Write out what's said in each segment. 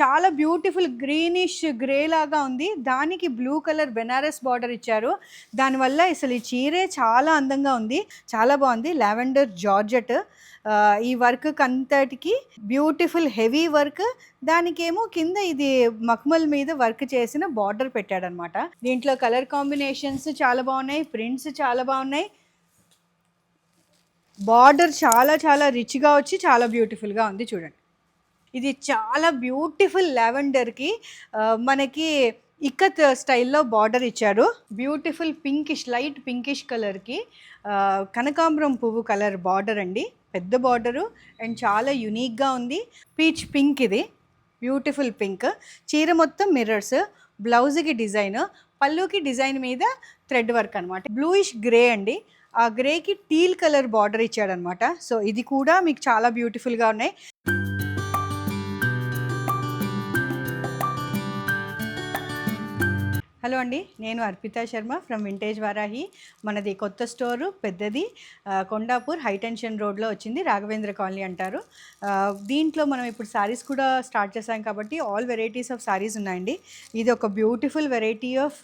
చాలా beautiful greenish grey లాగా ఉంది. దానికి బ్లూ కలర్ బెనారస్ బార్డర్ ఇచ్చారు. దానివల్ల అసలు ఈ చీరే చాలా అందంగా ఉంది. చాలా బాగుంది. లావెండర్ జార్జెట్ ఈ వర్క్ అంతటికి బ్యూటిఫుల్ హెవీ వర్క్ దానికేమో కింద ఇది మక్మల్ మీద వర్క్ చేసిన బార్డర్ పెట్టాడనమాట. దీంట్లో కలర్ కాంబినేషన్స్ చాలా బాగున్నాయి. ప్రింట్స్ చాలా బాగున్నాయి. బార్డర్ చాలా చాలా రిచ్గా వచ్చి చాలా బ్యూటిఫుల్గా ఉంది చూడండి. ఇది చాలా బ్యూటిఫుల్ లావెండర్కి మనకి ఇక్కత్ స్టైల్లో బార్డర్ ఇచ్చారు. బ్యూటిఫుల్ పింకిష్ లైట్ పింకిష్ కలర్కి కనకాంబరం పువ్వు కలర్ బార్డర్ అండి. పెద్ద బార్డరు అండ్ చాలా యునీక్గా ఉంది. పీచ్ పింక్ ఇది. బ్యూటిఫుల్ పింక్ చీర మొత్తం మిర్రర్స్ బ్లౌజ్కి డిజైన్ పళ్ళుకి డిజైన్ మీద థ్రెడ్ వర్క్ అనమాట బ్లూయిష్ గ్రే అండి. ఆ గ్రేకి టీల్ కలర్ బార్డర్ ఇచ్చాడనమాట సో ఇది కూడా మీకు చాలా బ్యూటిఫుల్గా ఉన్నాయి. హలో అండి నేను అర్పిత శర్మ ఫ్రమ్ వింటేజ్ వారాహి మనది కొత్త స్టోరు పెద్దది కొండాపూర్ హైటెన్షన్ రోడ్లో వచ్చింది రాఘవేంద్ర కాలనీ అంటారు. దీంట్లో మనం ఇప్పుడు శారీస్ కూడా స్టార్ట్ చేసాం కాబట్టి ఆల్ వెరైటీస్ ఆఫ్ శారీస్ ఉన్నాయండి. ఇది ఒక బ్యూటిఫుల్ వెరైటీ ఆఫ్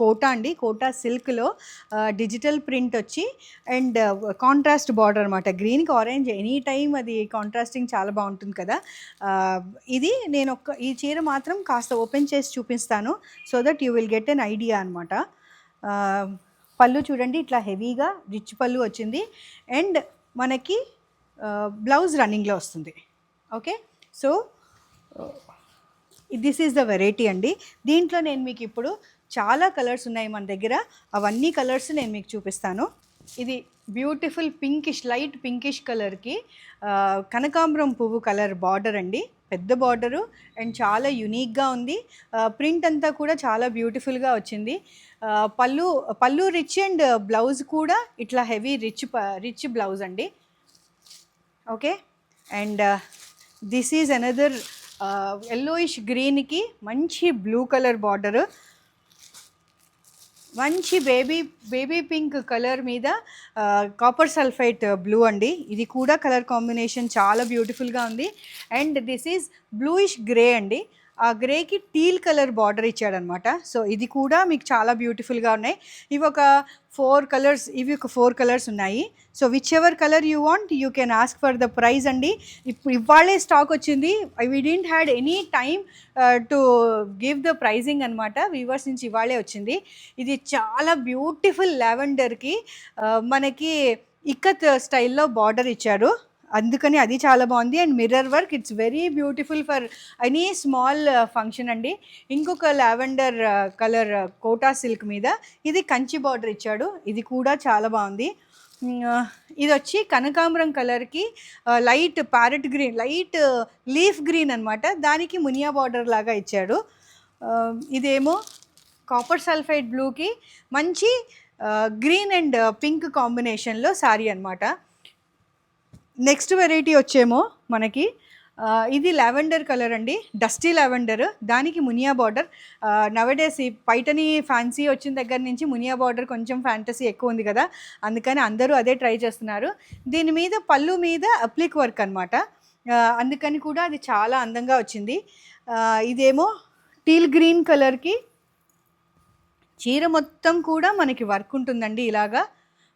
కోటా అండి. కోటా సిల్క్లో డిజిటల్ ప్రింట్ వచ్చి అండ్ కాంట్రాస్ట్ బార్డర్ అనమాట గ్రీన్కి ఆరెంజ్ ఎనీ టైం అది కాంట్రాస్టింగ్ చాలా బాగుంటుంది కదా. ఇది నేను ఒక ఈ చీర మాత్రం కాస్త ఓపెన్ చేసి చూపిస్తాను so that you will get an idea అనమాట పళ్ళు చూడండి ఇట్లా హెవీగా రిచ్ పళ్ళు వచ్చింది. అండ్ మనకి బ్లౌజ్ రన్నింగ్లో వస్తుంది. Okay? So this is the variety అండి. దీంట్లో నేను మీకు ఇప్పుడు చాలా కలర్స్ ఉన్నాయి మన దగ్గర. అవన్నీ కలర్స్ నేను మీకు చూపిస్తాను. ఇది బ్యూటిఫుల్ పింకిష్ లైట్ పింకిష్ కలర్కి కనకాంబరం పువ్వు కలర్ బార్డర్ అండి. పెద్ద బార్డరు అండ్ చాలా యునీక్గా ఉంది. ప్రింట్ అంతా కూడా చాలా బ్యూటిఫుల్గా వచ్చింది. పళ్ళు పళ్ళు రిచ్ అండ్ బ్లౌజ్ కూడా ఇట్లా హెవీ రిచ్ రిచ్ బ్లౌజ్ అండి. Okay? And this is another yellowish గ్రీన్కి మంచి బ్లూ కలర్ బార్డరు. మంచి బేబీ బేబీ పింక్ కలర్ మీద కాపర్ సల్ఫైట్ బ్లూ అండి. ఇది కూడా కలర్ కాంబినేషన్ చాలా బ్యూటిఫుల్గా ఉంది. And this is bluish grey అండి. ఆ గ్రేకి టీల్ కలర్ బార్డర్ ఇచ్చాడనమాట. సో ఇది కూడా మీకు చాలా బ్యూటిఫుల్గా ఉన్నాయి. ఇవి ఒక ఫోర్ కలర్స్ ఇవి ఒక ఫోర్ కలర్స్ ఉన్నాయి. So whichever colour you want you can ask for the price అండి. ఇప్పుడు ఇవాళే స్టాక్ వచ్చింది. We didn't had any time to give the pricing అనమాట వీవర్స్ నుంచి ఇవాళే వచ్చింది. ఇది చాలా బ్యూటిఫుల్ లావెండర్కి uh, మనకి ఇక్కత్ స్టైల్లో బార్డర్ ఇచ్చారు. అందుకని అది చాలా బాగుంది. And mirror work it's very beautiful for any small function అండి. ఇంకొక lavender uh, colour uh, Kota silk మీద ఇది కంచి బార్డర్ ఇచ్చాడు. ఇది కూడా చాలా బాగుంది. ఇది వచ్చి కనకాంబరం కలర్కి light parrot green light leaf green అనమాట దానికి మునియా బార్డర్ లాగా ఇచ్చాడు. ఇదేమో కాపర్ సల్ఫైడ్ బ్లూకి మంచి గ్రీన్ అండ్ పింక్ కాంబినేషన్లో శారీ అనమాట నెక్స్ట్ వెరైటీ వచ్చేమో మనకి ఇది లావెండర్ కలర్ అండి. Dusty lavender. దానికి మునియా బార్డర్. నవడేస్ ఈ పైటని ఫ్యాన్సీ వచ్చిన దగ్గర నుంచి మునియా బార్డర్ కొంచెం ఫ్యాంటసీ ఎక్కువ ఉంది కదా. అందుకని అందరూ అదే ట్రై చేస్తున్నారు. దీని మీద పళ్ళు మీద అప్లిక్ వర్క్ అనమాట అందుకని కూడా అది చాలా అందంగా వచ్చింది. ఇదేమో టీల్ గ్రీన్ కలర్కి చీర మొత్తం కూడా మనకి వర్క్ ఉంటుందండి. ఇలాగా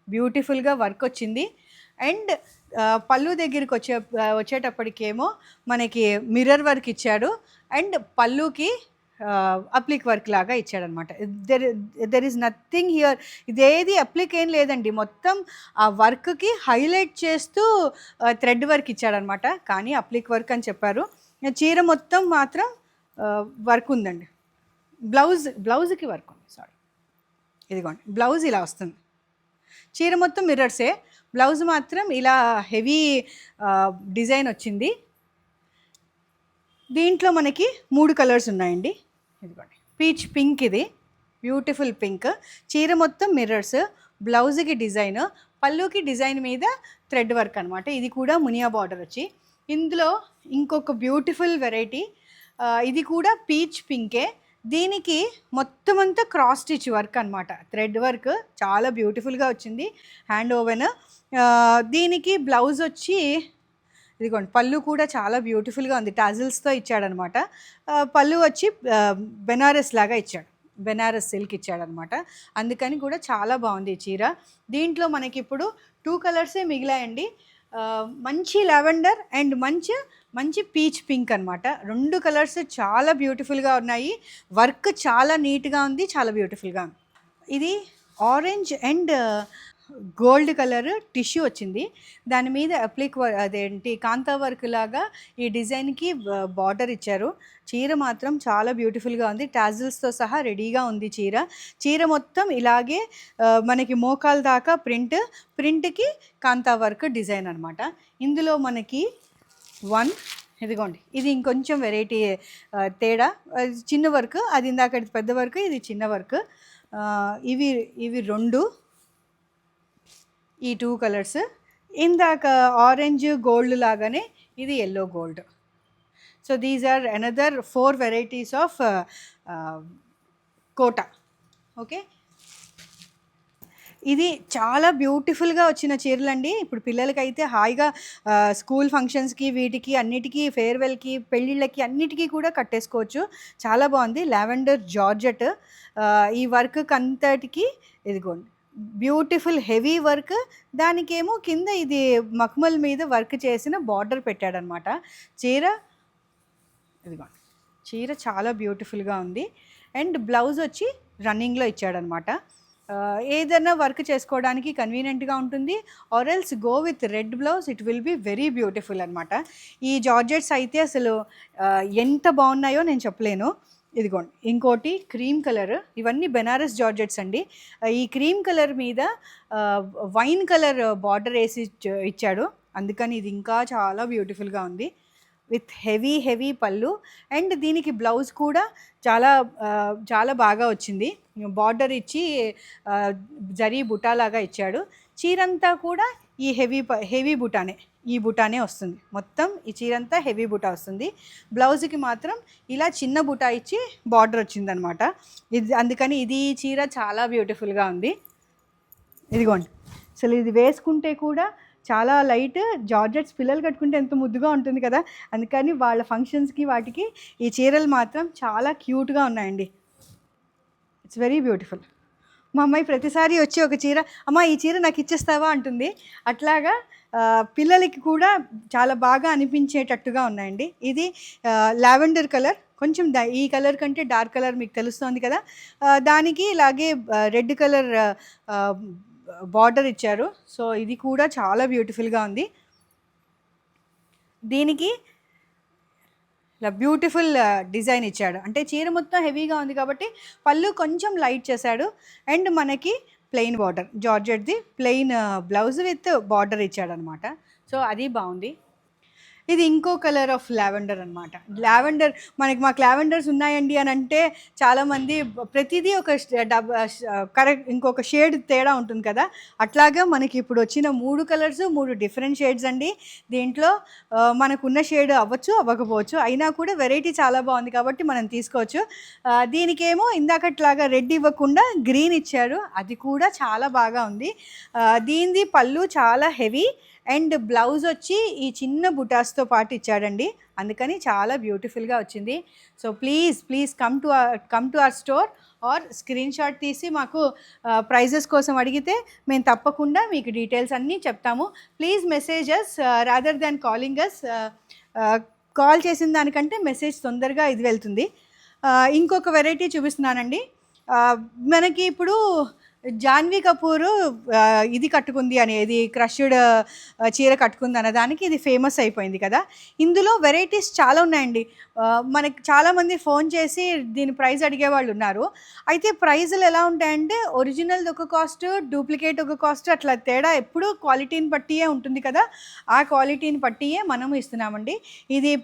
బ్యూటిఫుల్గా వర్క్ వచ్చింది. అండ్ పళ్ళు దగ్గరికి వచ్చే వచ్చేటప్పటికేమో మనకి మిర్రర్ వర్క్ ఇచ్చాడు అండ్ పళ్ళుకి అప్లిక్ వర్క్ లాగా ఇచ్చాడనమాట there there is nothing here ఇదేది అప్లిక్ ఏం లేదండి. మొత్తం ఆ వర్క్కి హైలైట్ చేస్తూ థ్రెడ్ వర్క్ ఇచ్చాడనమాట కానీ అప్లిక్ వర్క్ అని చెప్పారు. చీర మొత్తం మాత్రం వర్క్ ఉందండి. బ్లౌజ్ బ్లౌజ్కి వర్క్ ఉంది సారీ ఇదిగోండి బ్లౌజ్ ఇలా వస్తుంది. చీర మొత్తం మిర్రర్సే బ్లౌజ్ మాత్రం ఇలా హెవీ డిజైన్ వచ్చింది. దీంట్లో మనకి మూడు కలర్స్ ఉన్నాయండి. ఇదిగోండి. పీచ్ పింక్ ఇది. Beautiful pink. చీర మొత్తం మిర్రర్స్. బ్లౌజ్కి డిజైన్. పళ్ళుకి డిజైన్ మీద థ్రెడ్ వర్క్ అనమాట ఇది కూడా మునియా బార్డర్ వచ్చి. ఇందులో ఇంకొక బ్యూటిఫుల్ వెరైటీ. ఇది కూడా పీచ్ పింకే. దీనికి మొత్తం అంతా క్రాస్ స్టిచ్ వర్క్ అనమాట థ్రెడ్ వర్క్ చాలా బ్యూటిఫుల్గా వచ్చింది. హ్యాండ్ ఓవెన్ దీనికి బ్లౌజ్ వచ్చి ఇదిగోండి పళ్ళు కూడా చాలా బ్యూటిఫుల్గా ఉంది. టాజిల్స్తో ఇచ్చాడనమాట పళ్ళు వచ్చి బెనారస్ లాగా ఇచ్చాడు. బెనారస్ సిల్క్ ఇచ్చాడనమాట అందుకని కూడా చాలా బాగుంది ఈ చీర. దీంట్లో మనకి ఇప్పుడు టూ కలర్సే మిగిలాయండి. మంచి లావెండర్ అండ్ మంచి మంచి పీచ్ పింక్ అనమాట రెండు కలర్స్ చాలా బ్యూటిఫుల్గా ఉన్నాయి. వర్క్ చాలా నీట్గా ఉంది చాలా బ్యూటిఫుల్గా ఉంది. ఇది orange and gold colour tissue వచ్చింది. దాని మీద అప్లిక్ అదేంటి కాంతా వర్క్ లాగా ఈ డిజైన్కి బార్డర్ ఇచ్చారు. చీర మాత్రం చాలా బ్యూటిఫుల్గా ఉంది. టాజిల్స్తో సహా రెడీగా ఉంది చీర. చీర మొత్తం ఇలాగే మనకి మోకాల దాకా ప్రింట్ ప్రింట్కి కాంతా వర్క్ డిజైన్ అనమాట ఇందులో మనకి వన్ ఇదిగోండి ఇది ఇంకొంచెం వెరైటీ తేడా. అది చిన్న వర్క్ అది ఇందాక పెద్ద వర్క్ ఇది చిన్న వర్క్. ఇవి ఇవి రెండు. ఈ టూ కలర్స్ ఇందాక ఆరెంజ్ గోల్డ్ లాగానే ఇది yellow gold so these are another four varieties of Kota. Okay ఇది చాలా బ్యూటిఫుల్గా వచ్చిన చీరలు అండి ఇప్పుడు పిల్లలకైతే హాయిగా స్కూల్ ఫంక్షన్స్కి వీటికి అన్నిటికీ ఫేర్వెల్కి పెళ్ళిళ్ళకి అన్నిటికీ కూడా కట్టేసుకోవచ్చు. చాలా బాగుంది. Lavender georgette. ఈ వర్క్ అంతటికి ఇదిగోండి. Beautiful heavy work. దానికేమో కింద ఇది మక్మల్ మీద వర్క్ చేసిన బార్డర్ పెట్టాడనమాట. చీర ఇదిగో చీర చాలా బ్యూటిఫుల్గా ఉంది. అండ్ బ్లౌజ్ వచ్చి రన్నింగ్లో ఇచ్చాడనమాట. ఏదైనా వర్క్ చేసుకోవడానికి కన్వీనియంట్గా ఉంటుంది. Or else go with red blouse it will be very beautiful అనమాట. ఈ జార్జెట్స్ అయితే అసలు ఎంత బాగున్నాయో నేను చెప్పలేను. ఇదిగోండి. ఇంకోటి క్రీమ్ కలర్. ఇవన్నీ బెనారస్ జార్జెట్స్ అండి. ఈ క్రీమ్ కలర్ మీద వైన్ కలర్ బార్డర్ వేసి ఇచ్చాడు. అందుకని ఇది ఇంకా చాలా బ్యూటిఫుల్గా ఉంది. విత్ హెవీ హెవీ పళ్ళు. అండ్ దీనికి బ్లౌజ్ కూడా చాలా చాలా బాగా వచ్చింది. బార్డర్ ఇచ్చి జరీ బుటాలాగా ఇచ్చాడు. చీరంతా కూడా ఈ హెవీ ప హెవీ బుటానే ఈ బుటానే వస్తుంది. మొత్తం ఈ చీరంతా హెవీ బుటా వస్తుంది. బ్లౌజ్కి మాత్రం ఇలా చిన్న బుటా ఇచ్చి బార్డర్ వచ్చిందనమాట. ఇది అందుకని ఇది ఈ చీర చాలా బ్యూటిఫుల్గా ఉంది. ఇదిగోండి. అసలు ఇది వేసుకుంటే కూడా చాలా లైట్ జార్జెట్స్ పిల్లలు కట్టుకుంటే ఎంత ముద్దుగా ఉంటుంది కదా. అందుకని వాళ్ళ ఫంక్షన్స్కి వాటికి ఈ చీరలు మాత్రం చాలా క్యూట్గా ఉన్నాయండి. It's very beautiful. మా అమ్మాయి ప్రతిసారి వచ్చి ఒక చీర అమ్మ ఈ చీర నాకు ఇచ్చేస్తావా? అంటుంది. అట్లాగా పిల్లలకి కూడా చాలా బాగా అనిపించేటట్టుగా ఉన్నాయండి. ఇది లావెండర్ కలర్. కొంచెం దా- ఈ కలర్ కంటే డార్క్ కలర్ మీకు తెలుస్తుంది కదా. దానికి ఇలాగే రెడ్ కలర్ బార్డర్ ఇచ్చారు. సో ఇది కూడా చాలా బ్యూటిఫుల్గా ఉంది. దీనికి ఇలా బ్యూటిఫుల్ డిజైన్ ఇచ్చాడు. అంటే చీర మొత్తం హెవీగా ఉంది కాబట్టి పళ్ళు కొంచెం లైట్ చేశాడు. అండ్ మనకి ప్లెయిన్ బార్డర్. జార్జెట్ది ప్లెయిన్ బ్లౌజ్ విత్ బార్డర్ ఇచ్చాడనమాట. సో అది బాగుంది. ఇది ఇంకో కలర్ ఆఫ్ లావెండర్ అనమాట లావెండర్ మనకి మాకు లావెండర్స్ ఉన్నాయండి అని అంటే చాలామంది ప్రతిదీ ఒక డబ్ కరెక్ట్ ఇంకొక షేడ్ తేడా ఉంటుంది కదా. అట్లాగా మనకి ఇప్పుడు వచ్చిన మూడు కలర్స్ మూడు డిఫరెంట్ షేడ్స్ అండి. దీంట్లో మనకున్న షేడ్ అవ్వచ్చు అవ్వకపోవచ్చు అయినా కూడా వెరైటీ చాలా బాగుంది కాబట్టి మనం తీసుకోవచ్చు. దీనికేమో ఇందాకట్లాగా రెడ్ ఇవ్వకుండా గ్రీన్ ఇచ్చారు అది కూడా చాలా బాగా ఉంది. దీనిది పళ్ళు చాలా హెవీ అండ్ బ్లౌజ్ వచ్చి ఈ చిన్న బుటాస్తో పాటు ఇచ్చాడండి. అందుకని చాలా బ్యూటిఫుల్గా వచ్చింది. So please please come to come to our store or screenshot తీసి మాకు ప్రైజెస్ కోసం అడిగితే మేము తప్పకుండా మీకు డీటెయిల్స్ అన్నీ చెప్తాము. Please messages rather than calling us call చేసిన దానికంటే మెసేజ్ తొందరగా ఇది వెళ్తుంది. ఇంకొక వెరైటీ చూపిస్తున్నానండి. మనకి ఇప్పుడు జాన్వీ కపూర్ ఇది కట్టుకుంది అనేది క్రష్డ్ చీర కట్టుకుంది అనే దానికి ఇది ఫేమస్ అయిపోయింది కదా. ఇందులో వెరైటీస్ చాలా ఉన్నాయండి. మనకి చాలామంది ఫోన్ చేసి దీని ప్రైస్ అడిగే వాళ్ళు ఉన్నారు. అయితే ప్రైజులు ఎలా ఉంటాయంటే ఒరిజినల్ ఒక కాస్ట్ డూప్లికేట్ ఒక కాస్ట్ అట్లా తేడా ఎప్పుడూ క్వాలిటీని బట్టియే ఉంటుంది కదా. ఆ క్వాలిటీని బట్టియే మనం ఇస్తున్నామండి. ఇది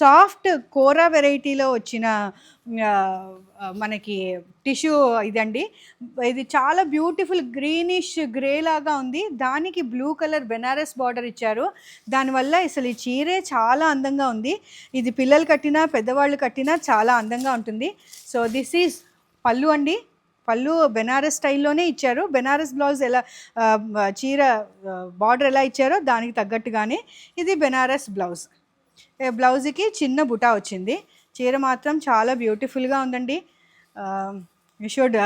సాఫ్ట్ కోరా వెరైటీలో వచ్చిన మనకి టిష్యూ ఇదండి. ఇది చాలా బ్యూటిఫుల్ గ్రీనిష్ గ్రే లాగా ఉంది. దానికి బ్లూ కలర్ బెనారస్ బార్డర్ ఇచ్చారు. దానివల్ల అసలు ఈ చీరే చాలా అందంగా ఉంది. ఇది పిల్లలు కట్టినా పెద్దవాళ్ళు కట్టినా చాలా అందంగా ఉంటుంది. సో దిస్ ఈజ్ పళ్ళు అండి. పళ్ళు బెనారస్ స్టైల్లోనే ఇచ్చారు. బెనారస్ బ్లౌజ్ ఎలా చీర బార్డర్ ఎలా ఇచ్చారో దానికి తగ్గట్టుగానే ఇది బెనారస్ బ్లౌజ్. బ్లౌజ్కి చిన్న బుటా వచ్చింది. చీర మాత్రం చాలా బ్యూటిఫుల్గా ఉందండి. You should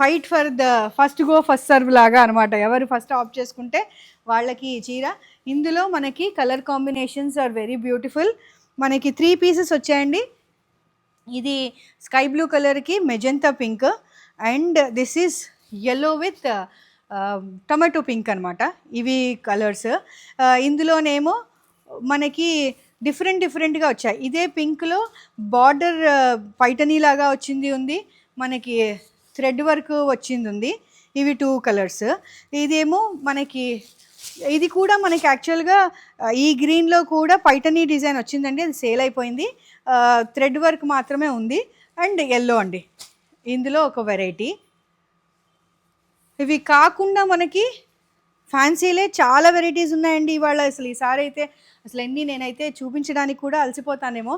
fight for the first go first serve లాగా అనమాట ఎవరు ఫస్ట్ ఆఫ్ చేసుకుంటే వాళ్ళకి ఈ చీర. ఇందులో మనకి colour combinations are very beautiful మనకి త్రీ పీసెస్ వచ్చాయండి. ఇది స్కై బ్లూ కలర్కి magenta pink and this is yellow with tomato pink అనమాట ఇవి కలర్స్ ఇందులోనేమో మనకి డిఫరెంట్ డిఫరెంట్గా వచ్చాయి. ఇదే పింక్లో బార్డర్ పైటనీలాగా వచ్చింది ఉంది. మనకి థ్రెడ్ వర్క్ వచ్చింది ఉంది. ఇవి టూ కలర్స్. ఇదేమో మనకి ఇది కూడా మనకి యాక్చువల్గా ఈ గ్రీన్లో కూడా పైటనీ డిజైన్ వచ్చిందండి. అది సేల్ అయిపోయింది. థ్రెడ్ వర్క్ మాత్రమే ఉంది. అండ్ ఎల్లో అండి. ఇందులో ఒక వెరైటీ. ఇవి కాకుండా మనకి ఫ్యాన్సీలే చాలా వెరైటీస్ ఉన్నాయండి ఇవాళ. అసలు ఈసారి అయితే అసలు ఎన్ని నేనైతే చూపించడానికి కూడా అలసిపోతానేమో.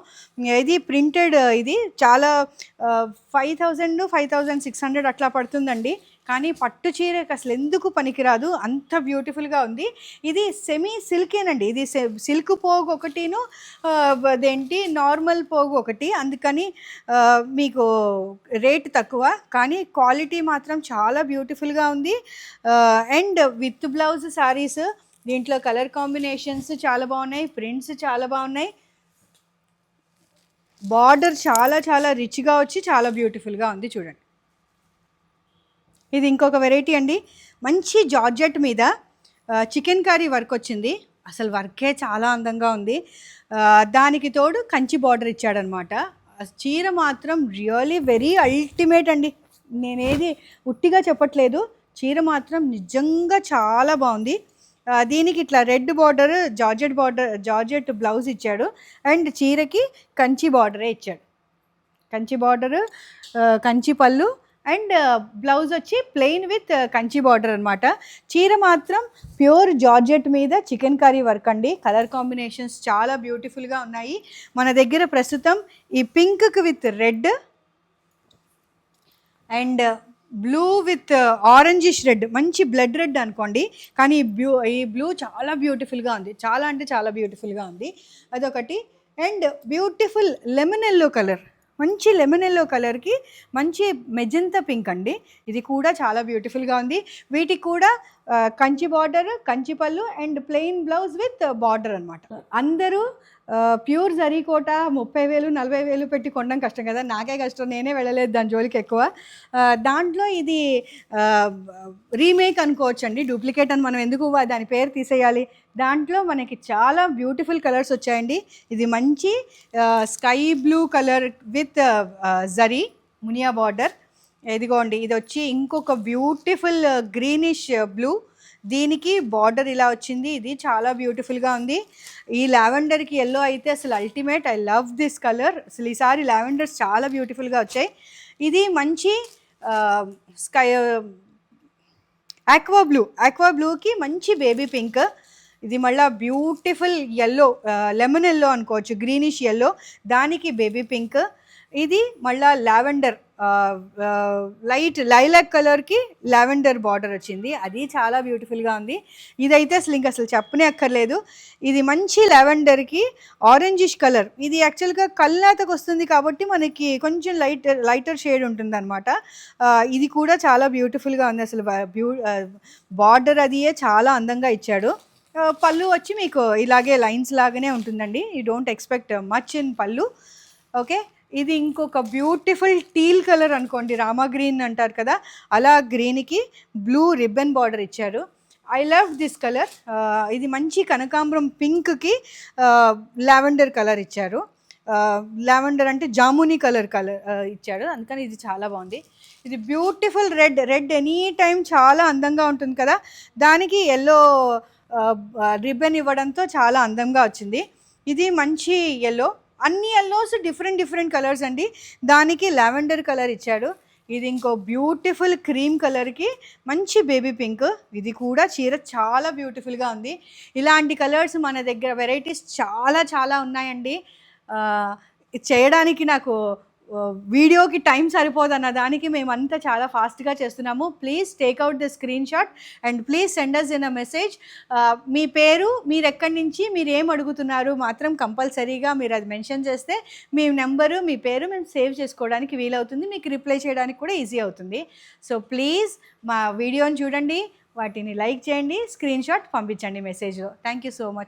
ఇది ప్రింటెడ్ ఇది చాలా five thousand five thousand six hundred అట్లా పడుతుందండి. కానీ పట్టు చీరకు అసలు ఎందుకు పనికిరాదు? అంత బ్యూటిఫుల్గా ఉంది. ఇది సెమీ సిల్కేనండి. ఇది సిల్క్ పోగు ఒకటిను అదేంటి నార్మల్ పోగు ఒకటి. అందుకని మీకు రేట్ తక్కువ. కానీ క్వాలిటీ మాత్రం చాలా బ్యూటిఫుల్గా ఉంది. అండ్ విత్ బ్లౌజ్ శారీస్ దీంట్లో కలర్ కాంబినేషన్స్ చాలా బాగున్నాయి. ప్రింట్స్ చాలా బాగున్నాయి. బార్డర్ చాలా చాలా రిచ్గా వచ్చి చాలా బ్యూటిఫుల్గా ఉంది చూడండి. ఇది ఇంకొక వెరైటీ అండి. మంచి జార్జెట్ మీద చికెన్ కర్రీ వర్క్ వచ్చింది. అసలు వర్కే చాలా అందంగా ఉంది. దానికి తోడు కంచి బార్డర్ ఇచ్చాడనమాట. చీర మాత్రం రియలీ వెరీ అల్టిమేట్ అండి. నేనేది ఉట్టిగా చెప్పట్లేదు. చీర మాత్రం నిజంగా చాలా బాగుంది. దీనికి ఇట్లా red border georgette border georgette blouse ఇచ్చాడు. అండ్ చీరకి కంచి బార్డరే ఇచ్చాడు. కంచి బార్డరు కంచి పళ్ళు అండ్ బ్లౌజ్ వచ్చి ప్లెయిన్ విత్ కంచి బార్డర్ అనమాట చీర మాత్రం ప్యూర్ జార్జెట్ మీద చికెన్ కర్రీ వర్క్ అండి. కలర్ కాంబినేషన్స్ చాలా బ్యూటిఫుల్గా ఉన్నాయి. మన దగ్గర ప్రస్తుతం ఈ పింక్కి with red and blue with orangish red. మంచి బ్లడ్ రెడ్ అనుకోండి. కానీ ఈ బ్లూ ఈ బ్లూ చాలా బ్యూటిఫుల్గా ఉంది. చాలా అంటే చాలా బ్యూటిఫుల్గా ఉంది. అదొకటి. And beautiful lemon yellow colour. మంచి లెమన్ ఎల్లో కలర్కి మంచి మెజంతా పింక్ అండి. ఇది కూడా చాలా బ్యూటిఫుల్గా ఉంది. వీటికి కూడా కంచి బార్డర్ కంచి పళ్ళు and plain blouse with border అనమాట అందరూ ప్యూర్ జరీకోట ముప్పై వేలు నలభై వేలు పెట్టి కొనడం కష్టం కదా. నాకే కష్టం నేనే వెళ్ళలేదు దాని జోలికి ఎక్కువ. దాంట్లో ఇది రీమేక్ అనుకోవచ్చు అండి డూప్లికేట్ అని మనం ఎందుకు దాని పేరు తీసేయాలి. దాంట్లో మనకి చాలా బ్యూటిఫుల్ కలర్స్ వచ్చాయండి. ఇది మంచి sky blue colour with zari Muniya border. ఇదిగోండి ఇది వచ్చి ఇంకొక బ్యూటిఫుల్ గ్రీనిష్ బ్లూ. దీనికి బార్డర్ ఇలా వచ్చింది. ఇది చాలా బ్యూటిఫుల్గా ఉంది. ఈ లావెండర్కి ఎల్లో అయితే అసలు ultimate I love this colour అసలు ఈసారి లావెండర్స్ చాలా బ్యూటిఫుల్గా వచ్చాయి. ఇది మంచి స్కై ఆక్వా బ్లూ ఆక్వా బ్లూకి మంచి బేబీ పింక్ ఇది మళ్ళా బ్యూటిఫుల్ ఎల్లో లెమన్ ఎల్లో అనుకోవచ్చు. గ్రీనిష్ ఎల్లో దానికి బేబీ పింక్ ఇది మళ్ళా లావెండర్ లైట్ లైలాక్ కలర్కి లావెండర్ బార్డర్ వచ్చింది. అది చాలా బ్యూటిఫుల్గా ఉంది. ఇదైతే అసలు ఇంకా అసలు చెప్పనే అక్కర్లేదు. ఇది మంచి లావెండర్కి ఆరెంజిష్ కలర్. ఇది యాక్చువల్గా కల్లాతకు వస్తుంది కాబట్టి మనకి కొంచెం లైట్ లైటర్ షేడ్ ఉంటుంది అనమాట ఇది కూడా చాలా బ్యూటిఫుల్గా ఉంది. అసలు బ్యూ బార్డర్ అది చాలా అందంగా ఇచ్చాడు. పళ్ళు వచ్చి మీకు ఇలాగే లైన్స్ లాగానే ఉంటుందండి. You don't expect much in పళ్ళు. ఓకే ఇది ఇంకొక బ్యూటిఫుల్ టీల్ కలర్ అనుకోండి రామా గ్రీన్ అంటారు కదా అలా గ్రీన్కి బ్లూ రిబ్బన్ బార్డర్ ఇచ్చారు. ఐ లవ్ దిస్ కలర్ ఇది మంచి కనకాంబరం పింక్కి లావెండర్ కలర్ ఇచ్చారు. లావెండర్ అంటే జాముని కలర్ కలర్ ఇచ్చాడు అందుకని ఇది చాలా బాగుంది. ఇది beautiful red red any time చాలా అందంగా ఉంటుంది కదా దానికి ఎల్లో రిబ్బన్ ఇవ్వడంతో చాలా అందంగా వచ్చింది. ఇది మంచి ఎల్లో అన్ని ఎల్లోస్ డిఫరెంట్ డిఫరెంట్ కలర్స్ అండి. దానికి లావెండర్ కలర్ ఇచ్చాడు. ఇది ఇంకో బ్యూటిఫుల్ క్రీమ్ కలర్కి మంచి బేబీ పింక్ ఇది కూడా చీర చాలా బ్యూటిఫుల్గా ఉంది. ఇలాంటి కలర్స్ మన దగ్గర వెరైటీస్ చాలా చాలా ఉన్నాయండి. చేయడానికి నాకు వీడియోకి టైం సరిపోదు అన్న దానికి మేమంతా చాలా ఫాస్ట్గా చేస్తున్నాము. Please take out the screenshot and please send us in a message మీ పేరు మీరు ఎక్కడి నుంచి మీరు ఏం అడుగుతున్నారు మాత్రం కంపల్సరీగా మీరు అది మెన్షన్ చేస్తే మీ నెంబరు మీ పేరు మేము సేవ్ చేసుకోవడానికి వీలవుతుంది. మీకు రిప్లై చేయడానికి కూడా ఈజీ అవుతుంది. సో ప్లీజ్ మా వీడియోని చూడండి వాటిని లైక్ చేయండి స్క్రీన్ షాట్ పంపించండి మెసేజ్లో. Thank you so much